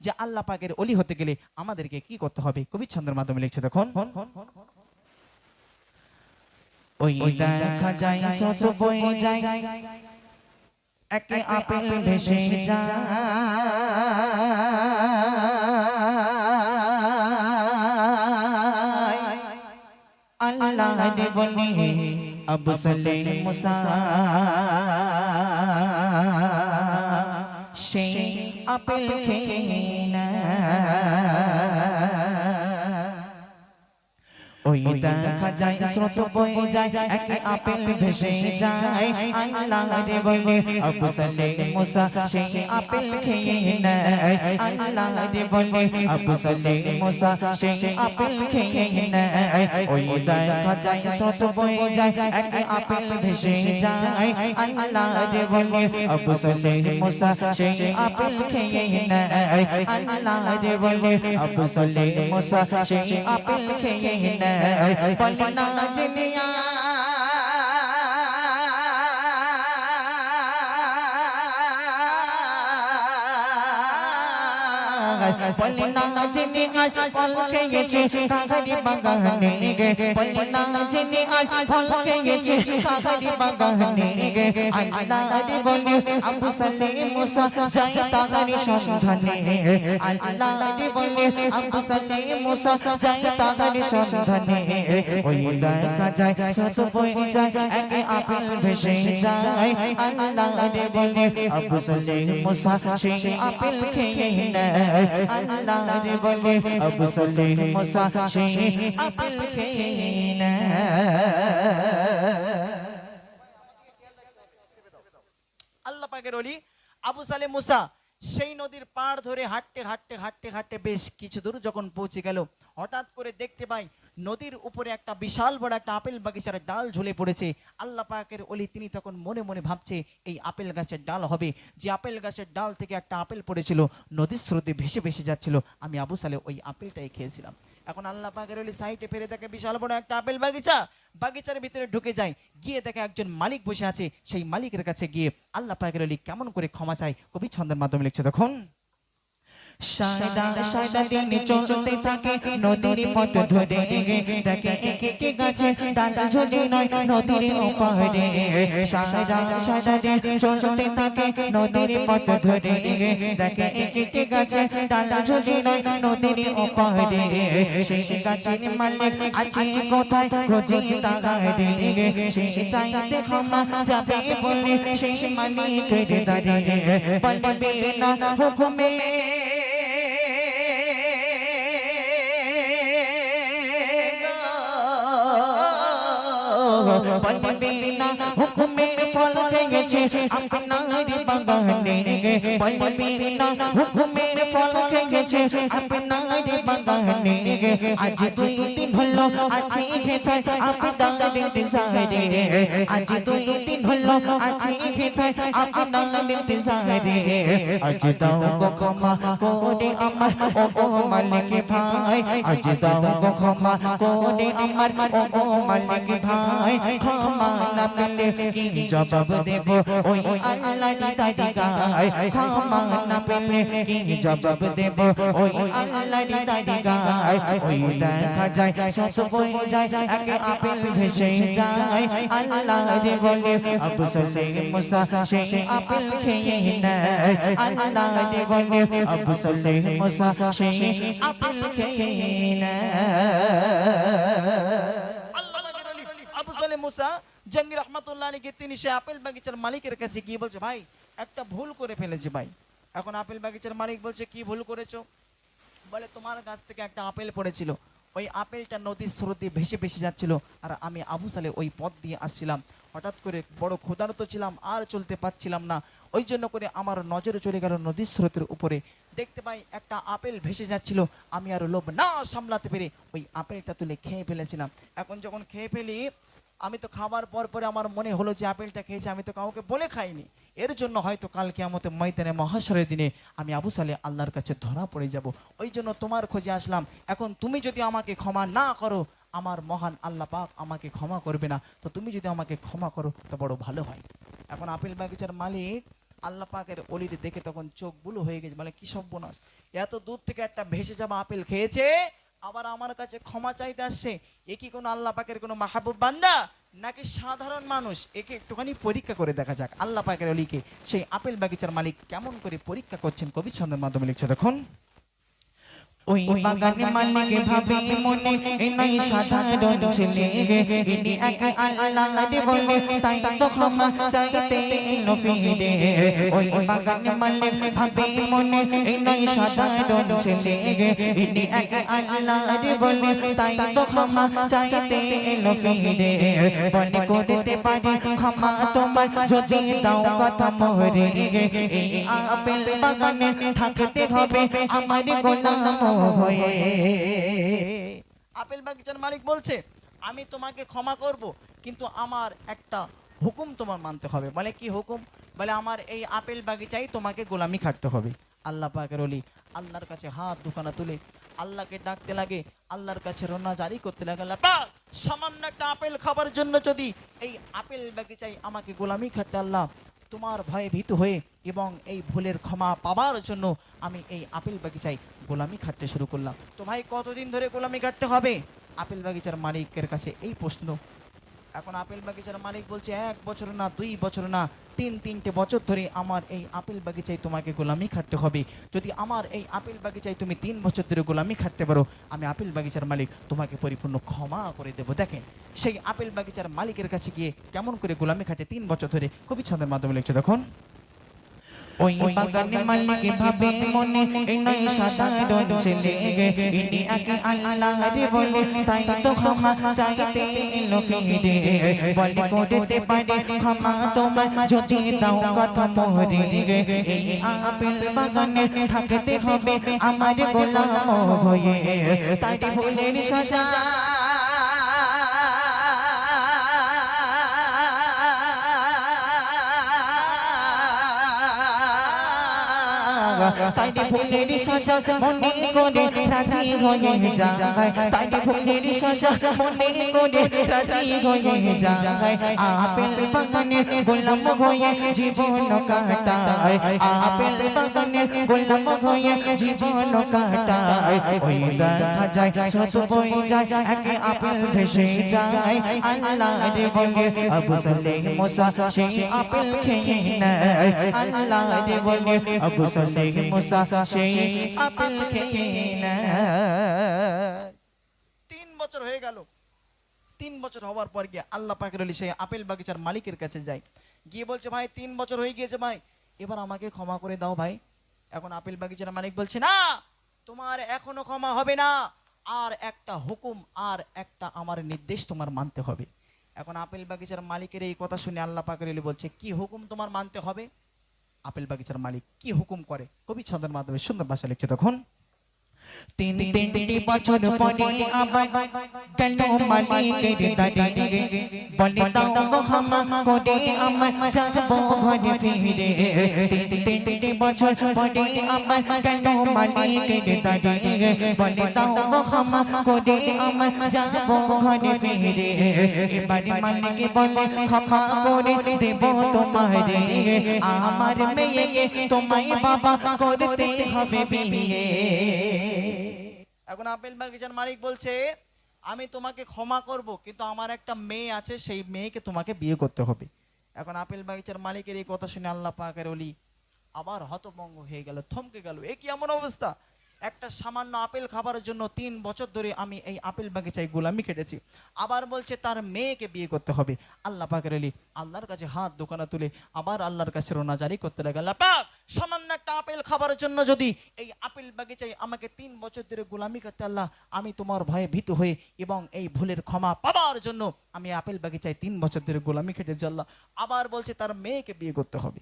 যে আল্লাহ পাকের অলি হতে গেলে আমাদেরকে কি করতে হবে? কবি ছন্দের মাধ্যমে লিখছে তখন আল্লাহ আবু সালে মুসা সেই আপেল খেয়ে না ওই দেখা যায় স্রোত বয়ে যায় একে আপেল ভেসে যায় আল্লাহ রে বলে আবু সালে মুসা সেই আপেল খেয়ে নেয় আল্লাহ রে বলে আবু সালে মুসা সেই আপেল খেয়ে নেয় ওই দেখা যায় স্রোত বয়ে যায় একে আপেল ভেসে যায় আল্লাহ রে বলে আবু সালে মুসা সেই আপেল খেয়ে নেয় আল্লাহ রে বলে আবু সালে মুসা সেই আপেল খেয়ে নেয় বলে না জেনিয়া বলে না জেনে আজ ফল খেয়েছে কাকারি বাগানে গে বলে না জেনে আজ ফল খেয়েছে কাকারি বাগানে গে আল্লাহ রে বলে আবু সালে মুসা যাই তাহারি সন্ধানে আল্লাহ রে বলে আবু সালে মুসা যাই তাহারি সন্ধানে ওই দেখা যায় শত বয়ে যায় একে আপেল ভেসে যায় আল্লাহ রে বলে আবু সালে মুসা সেই আপেল খেয়ে নেয় আবু সালে সেই নদীর পাড় ধরে হাঁটতে হাঁটতে হাঁটতে হাঁটতে বেশ কিছু দূর যখন পৌঁছে গেল, হঠাৎ করে দেখতে পাই নদীর উপরে একটা বিশাল বড় একটা আপেল বাগিচার ডাল ঝুলে পড়েছে। আল্লাহ পাকের অলি তিনি তখন মনে মনে ভাবছে, এই আপেল গাছের ডাল হবে। যে আপেল গাছের ডাল থেকে একটা আপেল পড়েছিল, নদীর স্রোতে ভেসে ভেসে যাচ্ছিল। আমি আবু সালে ওই আপেলটাই খেয়েছিলাম। এখন আল্লাহ পাকের অলি সাইডে ফেরে দেখে বিশাল বড় একটা আপেল বাগিচা। বাগিচার ভিতরে ঢুকে যায়। গিয়ে দেখে একজন মালিক বসে আছে। সেই মালিকের কাছে গিয়ে আল্লাহ পাকের অলি কেমন করে ক্ষমা চায় কবি ছন্দের মাধ্যমে লিখছে দেখুন সাদা সাদা দিনে চলতে থাকে নদীর পথ ধরে। দেখে এক এক গাছে ডাল ঝুলে নয় নদীর ওপারে। সাদা সাদা দিনে চলতে থাকে নদীর পথ ধরে। দেখে এক এক গাছে ডাল ঝুলে নয় নদীর ওপারে। সেই গাছের মালিক আছে কোথায় খোঁজে তাগারে সেই চাইতে ক্ষমা যাবে বলে সেই মালিক দাঁড়িয়ে। বলবে না হুকুমে। বলবে না হুকুমে ফল খেয়েছে আপনার বাগানে বলবে না হুকুমে ফল খেয়েছে। আপনার বাগানে। আজ দুই দিন হলো, আছে খেতায় আপনার ইন্তজারে আজ দুই দিন হলো, আছে খেতায় আপনার ইন্তজারে আজ দাও গো ক্ষমা করে আমার, ও গো মালিক ভাই। আজ দাও গো ক্ষমা করে আমার, ও গো মালিক ভাই। ক্ষমা না পেলে কি জবাব দেব? ওই আল্লাহর দাদি গায়। ক্ষমা না পেলে কি জবাব দেব? ওই আল্লাহর দাদি ওই দেখা যায় সব বই যায় একে আপেল ভেসে যায় আল্লাহ রে বলে আবু মুসা সেই আপেল খেয়ে নেয় আল্লাহ রে বলে আবু মুসা সেই আপেল খেয়ে নেয় আল্লাহ পাকের অলি আবু সালে মুসা জঙ্গি রহমতুল্লাহ তিনি সে আপেল বাগিচার মালিকের কাছে গিয়ে বলছে ভাই একটা ভুল করে ফেলেছি ভাই। এখন আপেল বাগিচার মালিক বলছে, কি ভুল করেছ? বলে, তোমার গাছ থেকে একটা আপেল পড়েছিল। ওই আপেলটা নদীর স্রোতে ভেসে ভেসে যাচ্ছিল আর আমি আবু সালে ওই পথ দিয়ে আসছিলাম। হঠাৎ করে বড় ক্ষুধার্ত ছিলাম, আর চলতে পারছিলাম না। ওই জন্য করে আমার নজরে চলে গেল নদীর স্রোতের উপরে। দেখতে পাই একটা আপেল ভেসে যাচ্ছিল। আমি আর লোভ না সামলাতে পেরে ওই আপেলটা তুলে খেয়ে ফেলেছিলাম। এখন যখন খেয়ে ফেলি আমি তো খাবার পর পরে আমার মনে হলো যে আপেলটা খেয়েছি, আমি তো কাউকে বলে খাইনি। এর জন্য হয়তো কালকে আমাদের ময়দানে মহাশরের দিনে আমি আবু সালে আল্লাহর কাছে ধরা পড়ে যাব। ওই জন্য তোমার খোঁজে আসলাম। এখন তুমি যদি আমাকে ক্ষমা না করো, আমার মহান আল্লাহ পাক আমাকে ক্ষমা করবে না। তো তুমি যদি আমাকে ক্ষমা করো, তো বড় ভালো হয়। এখন আপেল বাগিচার মালিক আল্লাহ পাকের অলিতে দেখে তখন চোখ বুলো হয়ে গেছে। মানে কি সর্বনাশ। এত দূর থেকে একটা ভেসে যাওয়া আপেল খেয়েছে আবার আমার কাছে ক্ষমা চাইতে আসছে, এ কি কোনো আল্লাহ পাকের কোনো মাহবুব বান্দা? নাকি সাধারণ মানুষ? একে একটুখানি পরীক্ষা করে দেখা যাক, আল্লাহ পাকের অলিকে সেই আপেল বাগিচার মালিক কেমন করে পরীক্ষা করছেন কবি ছন্দের মাধ্যমে লিখছে দেখুন। ওই বাগানে মালিক ভাবে মনে এ সাধারণ ছেলে। ইনি একে আল্লাহর বলে তাই তো ক্ষমা চাইতে এলো ফিরে ওই বাগানে মালিক ভাবে মনে এ সাধারণ ছেলে। ইনি একে আল্লাহর বলে তাই তো ক্ষমা চাইতে এলো ফিরে বলে করতে পারি ক্ষমা তোমার, যদি দাও কথা মোরে। এই আপেল বাগানে থাকতে হবে আমার গোলাম। হয়ে আপেল বাগিচার মালিক বলছে আমি তোমাকে ক্ষমা করব কিন্তু আমার একটা হুকুম তোমার মানতে হবে বলে কি হুকুম বলে আমার এই আপেল বাগিচায় তোমাকে গোলামি খাটতে হবে আল্লাহ পাকের অলি আল্লাহর কাছে হাত দুখানা তুলে আল্লাহকে ডাকতে লাগে আল্লাহর কাছে রোনা জারি করতে লাগে আল্লাহ সামান্য একটা আপেল খাবার জন্য যদি এই আপেল বাগিচায় আমাকে গোলামি খাটতে আল্লাহ তোমার ভয়ে ভীত হয়ে এবং এই ভুলের ক্ষমা পাবার জন্য আমি এই আপেল বাগিচায় গোলামি খাটতে শুরু করলাম। তো ভাই কতদিন ধরে গোলামি খাটতে হবে? আপেল বাগিচার মালিকের কাছে এই প্রশ্ন। এখন আপেল বাগিচার মালিক বলছে, এক বছর না, দুই বছর না, তিন, তিনটে বছর ধরে আমার এই আপেল বাগিচায় তোমাকে গোলামি খাটতে হবে। যদি আমার এই আপেল বাগিচায় তুমি তিন বছর ধরে গোলামি খাটতে পারো, আমি আপেল বাগিচার মালিক তোমাকে পরিপূর্ণ ক্ষমা করে দেবো। দেখেন, সেই আপেল বাগিচার মালিকের কাছে গিয়ে কেমন করে গোলামি খাটে তিন বছর ধরে কবি ছন্দের মাধ্যমে লিখছে, দেখুন। ওই বাগানে মালিক ভাবে মনে, এই নয় সাধারণ ছেলে ইনি আগে আল্লাহর বলে, তাই তো ক্ষমা চাইতে এলো ফিরে। বলে করতে পারে, ক্ষমা তোমার যদি দাও কথা মোরে এই আপেল বাগানে থাকতে হবে আমার গোলাম হয়ে। তাই ভুলের সাজা তাই ফুলের সাজা, মনে করে রাজি হয়ে যায়। তাই ফুলের সাজা, মনে করে রাজি হয়ে যায়। আপেল বাগানের গোলাম হয়ে জীবন কাটায়। আপেল বাগানের গোলাম হয়ে জীবন কাটায়। ওই দেখা যায় শত বই যায়, একে আপেল ভেসে যায়। আল্লাহ রে বলে, আবু সালেহ মুসা, সেই আপেল খেয়ে নেয়। আল্লাহ রে বলে, আবু সালেহ তিন বছর হয়ে গেল। তিন বছর হওয়ার পর গিয়ে আল্লাহ পাকের সেই আপেল বাগিচার মালিকের কাছে যায়। গিয়ে বলছে, ভাই, তিন বছর হয়ে গিয়েছে ভাই। এবার আমাকে ক্ষমা করে দাও ভাই। এখন আপেল বাগিচার মালিক বলছে, না, তোমার এখনও ক্ষমা হবে না। আর একটা হুকুম, আর একটা আমার নির্দেশ তোমার মানতে হবে। এখন আপেল বাগিচার মালিকের এই কথা শুনে আল্লাহ পাকের বলছে, কি হুকুম তোমার মানতে হবে? আপেল বাগিচার মালিক কি হুকুম করে? কবি ছন্দের মাধ্যমে সুন্দর ভাষা লিখছে তখন তিন তিনটি বছর পরে আবার কেন মালিকের দাঁড়িয়ে বলে দাও গো ক্ষমা করে আমার যাব ঘরে ফিরে তিন তিনটি বছর পরে আবার কেন মালিকের দাঁড়িয়ে বলে দাও গো ক্ষমা করে আমার যাব ঘরে ফিরে এবার মালিক বলে ক্ষমা করে দেব তোমারে আমার মেয়েকে তোমায় বাবা করতে হবে বিয়ে এখন আপেল বাগিচার মালিক বলছে, আমি তোমাকে ক্ষমা করব, কিন্তু আমার একটা মেয়ে আছে, সেই মেয়েকে তোমাকে বিয়ে করতে হবে। এখন আপেল বাগিচার মালিকের এই কথা শুনে আল্লাহ পাকের অলি আবার হতভঙ্গ হয়ে গেল, থমকে গেল। এ কি এমন অবস্থা? একটা সামান্য আপেল খাবারের জন্য তিন বছর ধরে আমি এই আপেল বাগিচায় গোলামি কেটেছি আবার বলছে, তার মেয়েকে বিয়ে করতে হবে। আল্লাহ পাকের আলী আল্লাহর কাছে হাত দোকানা তুলে আবার আল্লাহর কাছে রোনা জারি করতে লাগে আল্লাহ পাক, সামান্য একটা আপেল খাবারের জন্য যদি এই আপেল বাগিচায় আমাকে তিন বছর ধরে গোলামি করতে আল্লাহ, আমি তোমার ভয়ে ভীত হয়ে এবং এই ভুলের ক্ষমা পাবার জন্য আমি আপেল বাগিচায় তিন বছর ধরে গোলামি খেটেছি আল্লাহ। আবার বলছে, তার মেয়েকে বিয়ে করতে হবে।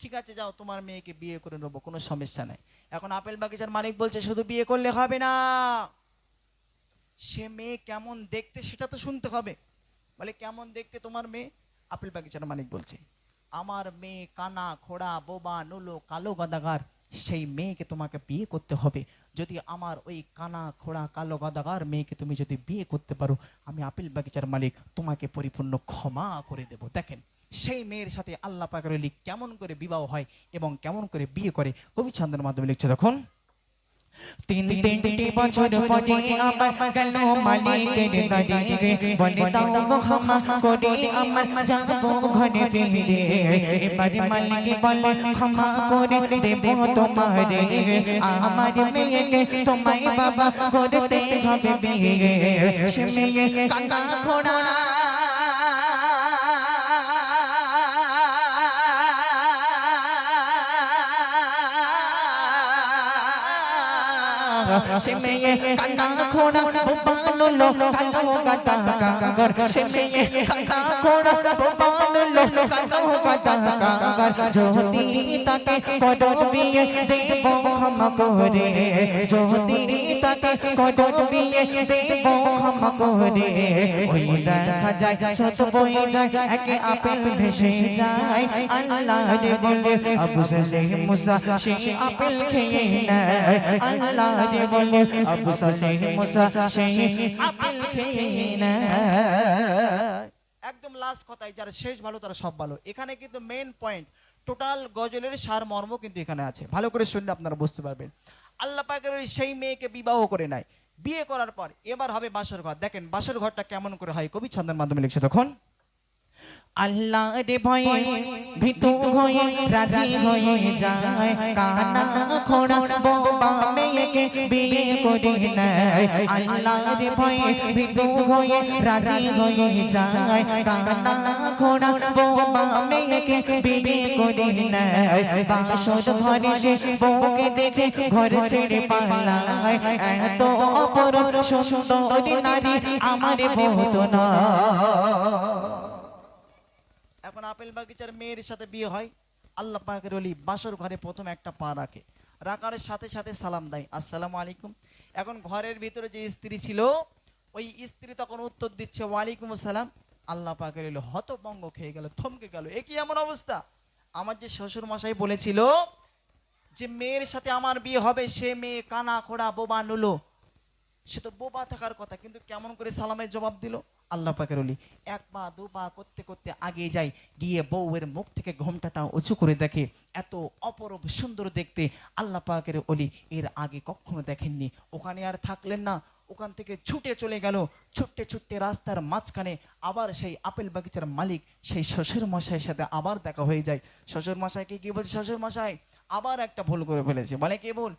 ঠিক আছে, যাও, তোমার মেয়েকে বিয়ে করে নেব, কোনো সমস্যা নাই। এখন আপেল বাগিচার মালিক বলছে, শুধু বিয়ে করলে হবে না। সে মেয়ে কেমন দেখতে সেটা তো শুনতে হবে। বলে, কেমন দেখতে তোমার মেয়ে? আপেল বাগিচার মালিক বলছে, আমার মেয়ে কানা খোড়া বোবা, নুলো, কালো গদাগার, সেই মেয়েকে তোমাকে বিয়ে করতে হবে। যদি আমার ওই কানা খোড়া কালো গদাগার মেয়েকে তুমি যদি বিয়ে করতে পারো, আমি আপেল বাগিচার মালিক তোমাকে পরিপূর্ণ ক্ষমা করে দেব। দেখেন সেই মেয়ের সাথে আল্লাহ পাকের অলি কেমন করে বিবাহ হয় এবং কেমন করে বিয়ে করে? কবি ছন্দের মাধ্যমে লিখছে, দেখুন। তিন তিনটি বছর পরে আমার গেল মালিক বলে, ক্ষমা করে দেব তোমারে। আমার মেয়েকে তোমায় বাবা করতে হবে বিয়ে। সে মেয়ে কান্না খোড়া সে মেয়ে কান্না খোড়া বানুলো কালো গাদা কাগর সে মেয়ে কান্না খোড়া বানুলো কালো গাদা কাগর যদি তাকে করো বিয়ে দেব ক্ষমা করে যদি তাকে করো বিয়ে দেব ক্ষমা করে ওই দেখা যায় সত বয়ে যায় একে আপেল ভেসে যায় আল্লাহ রে বলে আবু সালেহ মুসা সেই আপেল খেয়ে নেয় আল্লাহ রে বলে আবু সালেহ মুসা সেই আপেল খেয়ে নেয় একদম লাস্ট কথাই যারা শেষ ভালো তারা সব ভালো। এখানে কিন্তু মেন পয়েন্ট টোটাল গজলের সার মর্ম কিন্তু এখানে আছে। ভালো করে শুনলে আপনারা বুঝতে পারবেন। আল্লাহ পাকের সেই মেয়েকে বিবাহ করে নেয় বিয়ে করার পর এবার হবে বাসর ঘর। দেখেন বাসর ঘরটা কেমন করে হয়? কবি ছন্দের মাধ্যমে লিখছে তখন। আল্লাহ রে ভয়ে ভিতু হয়ে রাজি হয়ে যায়। কানা খোড়া বোবা মেয়েকে বিয়ে করে নেয়। আল্লাহ রে ভয়ে ভিতু হয়ে রাজি হয়ে যায়। কানা খোড়া বোবা মেয়েকে বিয়ে করে নেয়। বাসর ঘরে সে বউকে দেখে ঘর ছেড়ে পালায়। এত অপর সুন্দরী নারী আমার বহুত না আপেল বাগিচার মেয়ের সাথে বিয়ে হয়, আল্লাহ পাকের ওলি বাসর ঘরে প্রথম একটা পা রাখে, রাখার সাথে সাথে সালাম দেয়, আসসালামু আলাইকুম। এখন ঘরের ভিতরে যে স্ত্রী ছিল, ওই স্ত্রী তখন উত্তর দিচ্ছে, ওয়ালাইকুম আসসালাম। আল্লাহ পাকের ওলি হতভঙ্গ খেয়ে গেল, থমকে গেল। এ কি এমন অবস্থা? আমার যে শ্বশুর মশাই বলেছিল যে, মেয়ের সাথে আমার বিয়ে হবে, সে মেয়ে কানা খোড়া বোবা নুলো। সে তো বোবা থাকার কথা, কিন্তু কেমন করে সালামের জবাব দিল? আল্লাহ পাকের অলি এক পা, দু পা করতে করতে আগে যায়, গিয়ে বউয়ের মুখ থেকে ঘোমটাটা উঁচু করে দেখে, এত অপরূপ সুন্দর দেখতে আল্লাহ পাকের অলি এর আগে কখনো দেখেননি। ওখানে আর থাকলেন না, ওখান থেকে ছুটে চলে গেল, ছুটতে ছুটতে রাস্তার মাঝখানে আবার সেই আপেল বাগিচার মালিক, সেই শ্বশুর মশাইয়ের সাথে আবার দেখা হয়ে যায়। শ্বশুর মশাইকে কি বলছে শ্বশুর মশাই আবার একটা ভুল করে ফেলেছে। বলে, কে ভুল?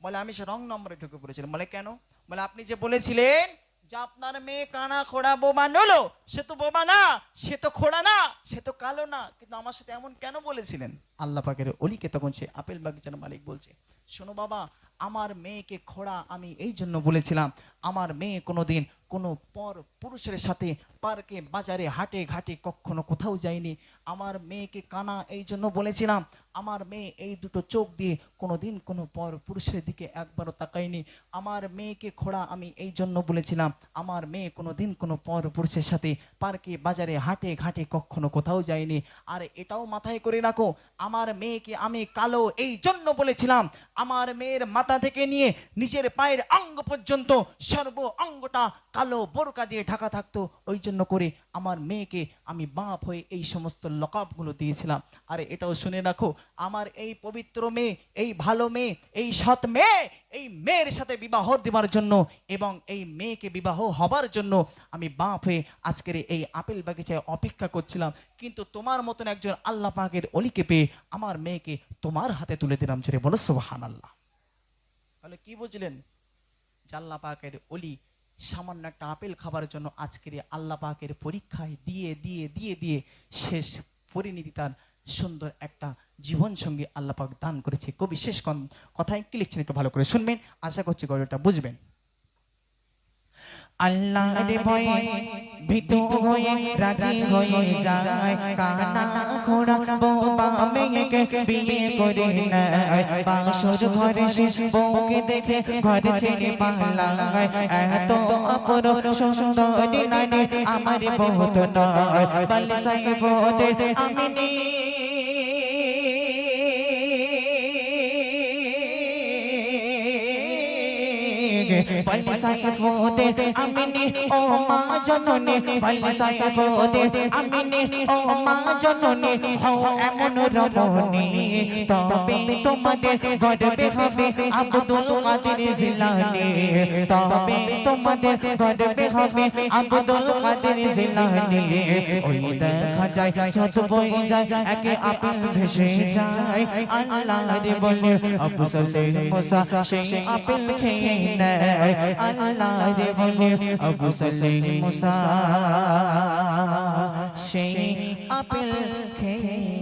বলে, আমি সে রং নম্বরে ঢুকে পড়েছিলাম। বলে, কেন? বলে আপনি যে বলেছিলেন যে আপনার মেয়ে কানা খোড়া বোমা নলো সে তো বোমা না, সে তো খোড়া না, সে তো কালো না। কিন্তু আমার সাথে এমন কেন বলেছিলেন? আল্লাহ পাকের অলিকে তখন সে আপেল বাগিচার মালিক বলছে, শোনো বাবা, আমার মেয়েকে খোড়া আমি এই জন্য বলেছিলাম, আমার মেয়ে কোনোদিন কোনো পর পুরুষের সাথে পার্কে, বাজারে, হাটে ঘাটে কখনো কোথাও যায়নি। আমার মেয়েকে কানা এই জন্য বলেছিলাম আমার মেয়ে এই দুটো চোখ দিয়ে কোনোদিন কোনো পর পুরুষের দিকে একবারও তাকায়নি। আমার মেয়েকে খোড়া আমি এই জন্য বলেছিলাম, আমার মেয়ে কোনোদিন কোনো পর পুরুষের সাথে পার্কে, বাজারে, হাটে, ঘাটে কখনো কোথাও যায়নি। আর এটাও মাথায় করে রাখো, আমার মেয়েকে আমি কালো এই জন্য বলেছিলাম, আমার মেয়ের মাথা থেকে নিয়ে নিজের পায়ের অঙ্গ পর্যন্ত সর্ব অঙ্গটা কালো বোরকা দিয়ে ঢাকা থাকতো। ওই জন্য করে আমার মেয়েকে আমি বাপ হয়ে এই সমস্ত লকাপগুলো দিয়েছিলাম। আরে এটাও শুনে রাখো আমার এই পবিত্র মেয়ে, এই ভালো মেয়ে, এই সৎ মেয়ে, এই মেয়ের সাথে বিবাহ দেবার জন্য এবং এই মেয়েকে বিবাহ হবার জন্য আমি বাপ হয়ে আজকের এই আপেল বাগিচায় অপেক্ষা করছিলাম। কিন্তু তোমার মতন একজন আল্লাহ পাকের অলিকে পেয়ে আমার মেয়েকে তোমার হাতে তুলে দিলাম ছেড়ে বলো সোহান আল্লাহ তাহলে কি বুঝলেন? যে আল্লাহ পাকের অলি সামান্য একটা আপেল খাবার জন্য আজকের আল্লাহ পাকের পরীক্ষায় দিয়ে দিয়ে দিয়ে দিয়ে শেষ পরিণতি তার সুন্দর একটা জীবন সঙ্গী আল্লাহ পাক দান করেছে। কবি শেষ কথায় কি লিখছেন একটু ভালো করে শুনবেন? আশা করছি গল্পটা বুঝবেন। আল্লাহ রে ভয়ে ভিতু হয়ে রাজি হয়ে যায়। কানা বোবা মেয়েকে বিয়ে করে নেয়। বাসর ঘরে সে বউকে দেখে ছেড়ে পালায়। এত অপর সুন্দরী নারী আমার বহুত নয়। আমি বলে সাইফুদ্দিন আমিনি ও মা জননী বলে সাইফুদ্দিন আমিনি ও মা জননী হও এমন রমণী তবে তোমাদের গর্বে হবে আব্দুল কাদের জিলানী তবে তোমাদের গর্বে হবে আব্দুল কাদের জিলানী ওই দেখা যায় সত বই যায় একে আপন ভেসে যায়। আল্লাহ রে বলে আবু সালেহ মুসা সেই আপেল খেয়ে নেয়। আল্লাহ রে বলে আবু সালেহ মুসা সেই আপেল খেয়ে